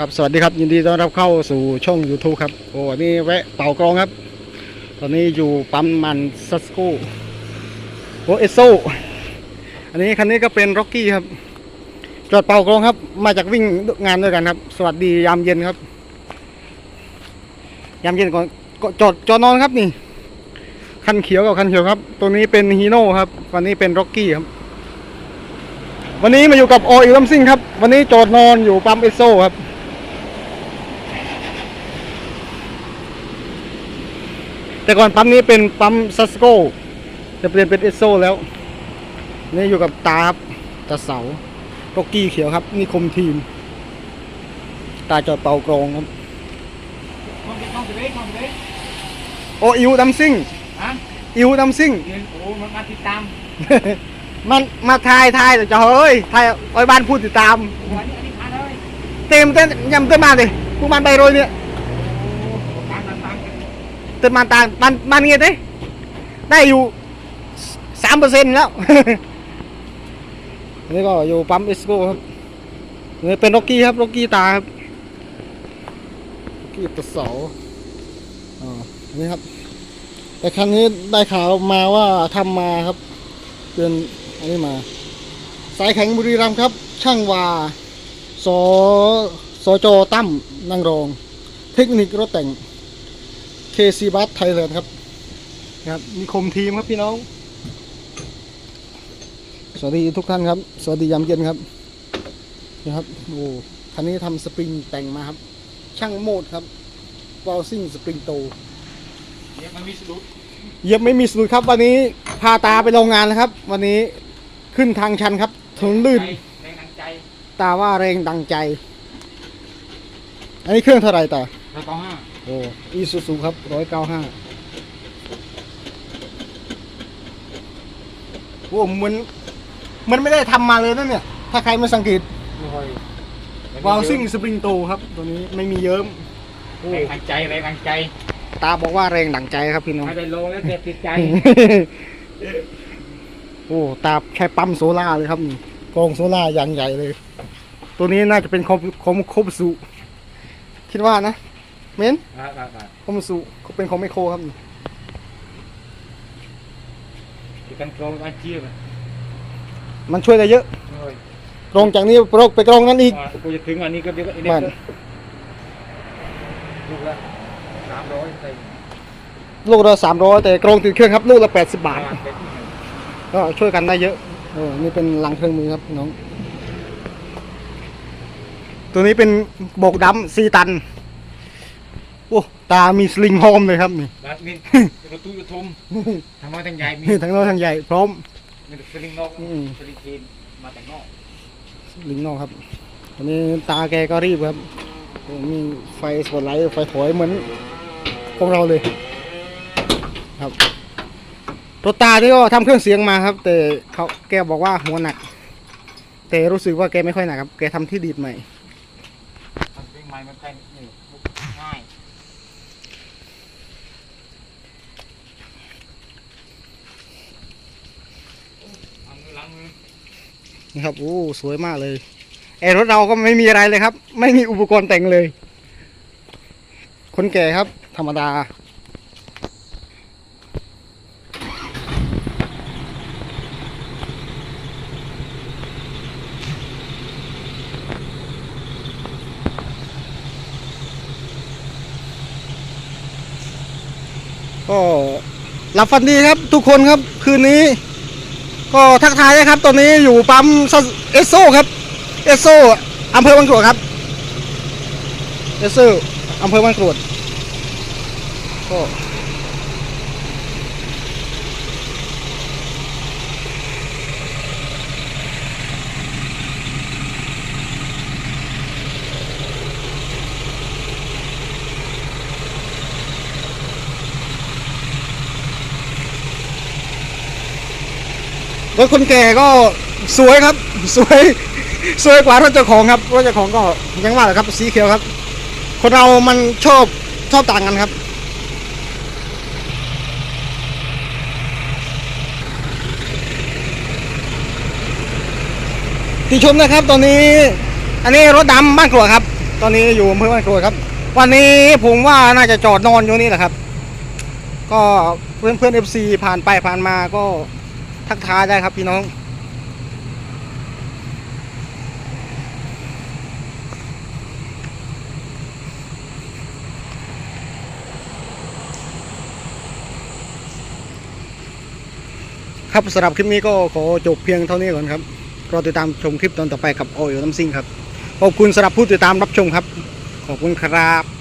ครับสวัสดีครับยินดีต้อนรับเข้าสู่ช่อง YouTube ครับโอ้อันนี่แวะเป่ากรองครับ ตอนนี้อยู่ปั๊มมันซัสโกโอเอสโซอันนี้คันนี้ก็เป็นร็อกกี้ครับจอดเป่ากรองครับ มาจากวิ่งงานด้วยกันครับ สวัสดียามเย็นครับ ยามเย็นก่อนจอดจอดนอนครับนี่คันเขียวกับคันเขียวครับ ตัวนี้เป็นฮีโน่ครับ วันนี้เป็นร็อกกี้ครับ วันนี้มาอยู่กับโออิลัมซิงครับ วันนี้จอดนอนอยู่ปั๊มเอสโซครับ แต่ก่อนปั๊มนี้เป็นปั๊มซัสโกจะเปลี่ยนเป็นเอสโซแล้ว นี่อยู่กับตาครับตาเสาโตกี้เขียวครับ นี่คมทีม ตาจอดเป่ากรองครับมองไปมองไปเลยมองไปเลยโออิวดัมซิงฮะอิวดัมซิงเรียนโอ้มันมาติดตามมันมาทายทายแต่จะเฮ้ยทายไอ้บ้านพูดติดตามโอ้อันนี้อันนี้ผ่านเลยเต็มเต้นยำเต้นมาเลยพวกมันไปโรยเนี่ย โอ้ตามตามตาม เต้นมาตางมันมันเงี้ยดิได้อยู่สามเปอร์เซ็นต์แล้วนนี้ก็อยู่ปั๊มเอสโกครับนี่เป็นล็อกกี้ครับล็อกกี้ตาครับล็อกกี้ตัวเสาอ่าอันนี้ครับ แต่ครั้งนี้ได้ข่าวมาว่าทำมาครับ เป็นอันนี้มา สายแข็งบุรีรัมย์ครับ ช่างวาสสจตั้มนางรอง เทคนิครถแต่ง KC b u s Thailand ครับนะครับมีคมทีมครับพี่น้อง สวัสดีทุกท่านครับ สวัสดียามเย็นครับนะครับโอ้คันนี้ทำสปริงแต่งมาครับ ช่างโหมดครับวอลซิ่งสปริงโตเนี่ยมันมีสรุปเยังไม่มีสลุดครับ วันนี้พาตาไปโรงงานนะครับ วันนี้ขึ้นทางชันครับถนนลื่นใจแรงดังใจ ตาว่าแรงดังใจ อันนี้เครื่องเท่าไหร่ตาร้อยเก้าห้า โอ้อีซูซูครับร้อยเก้าห้าโอ้เหมือนมันไม่ได้ทำมาเลยนั่นเนี่ย ถ้าใครไม่สังเกตโอ้ยวาลซิ่งสปริงโตครับ ตัวนี้ไม่มีเยิ้มโอ้แรงดังใจแรงดังใจตาบอกว่าแรงดังใจครับพี่น้อง ไม่ได้ลงแล้วเจ็บติดใจ โอ้ตาแค่ปั๊มโซล่าเลยครับนี่กองโซล่าอย่างใหญ่เลย ตัวนี้น่าจะเป็นคอมคอมโคบสุ คิดว่านะ เมนครับครับครับคอมสุเป็นของไมโครครับนี่ที่กันโกรงกันเชี่ยมันมันช่วยได้เยอะโอ้ยกรองจากนี้ไปไปกรองนั้นอีก อ่ากูจะถึงอันนี้ก็เดี๋ยวก็อีกเด็บ้านกลูกละสามร้อยใส่ลูกละสามร้อยแต่กรองติดเครื่องครับลูกละแปดสิบบาทบ้านเป็นที่ไหนก็ช่วยกันได้เยอะเออนี่เป็นหลังเครื่องมือครับพี่น้อง ตัวนี้เป็นโบกดำสี่ตัน โอ้ตามีสลิงโฮมเลยครับนี่บ้านมินรถตู้ยุทมทำมาตั้งใหญ่มีนี่ทั้งน้อยทั้งใหญ่พร้อมมีสลิงนอกอืมสลิงทีนมาแต่งนอกลิงนอกครับตอนนี้ตาแกก็รีบครับโอ้มีไฟสปอตไลท์ไฟถอยเหมือนพวกเราเลย ครับตัวตาที่ก็ทำเครื่องเสียงมาครับ แต่เขาแกบอกว่าหัวหนัก แต่รู้สึกว่าแกไม่ค่อยหนักครับ แกทำที่ดีดใหม่ทำเพลงใหม่มันแต่งนี่ง่าย นี่ครับโอ้สวยมากเลยไอรถเราก็ไม่มีอะไรเลยครับ ไม่มีอุปกรณ์แต่งเลย คนแก่ครับ ธรรมดาก็หลับฝันดีครับทุกคนครับคืนนี้ ก็ทักทายนะครับ ตอนนี้อยู่ปั๊มเอสโซครับเอสโซอำเภอบางกรวดครับเอสโซอำเภอบางกรวดก็ รถคนแก่ก็สวยครับ สวยสวยกว่ารถเจ้าของครับรถเจ้าของก็ยังว่าแหละครับ สีเขียวครับ คนเรามันชอบชอบต่างกันครับที่ชมนะครับตอนนี้ อันนี้รถดำบ้านกรวครับ ตอนนี้อยู่อำเภอบ้านกรวครับ วันนี้ผมว่าน่าจะจอดนอนอยู่นี่แหละครับ ก็เพื่อนเพื่อนเอฟซีผ่านไปผ่านมาก็ ทักทายได้ครับพี่น้อง ครับสำหรับคลิปนี้ก็ขอจบเพียงเท่านี้ก่อนครับรอติดตามชมคลิปตอนต่อไปกับโอโยน้ำซิ่งครับขอบคุณสำหรับผู้ติดตามรับชมครับ ขอบคุณครับ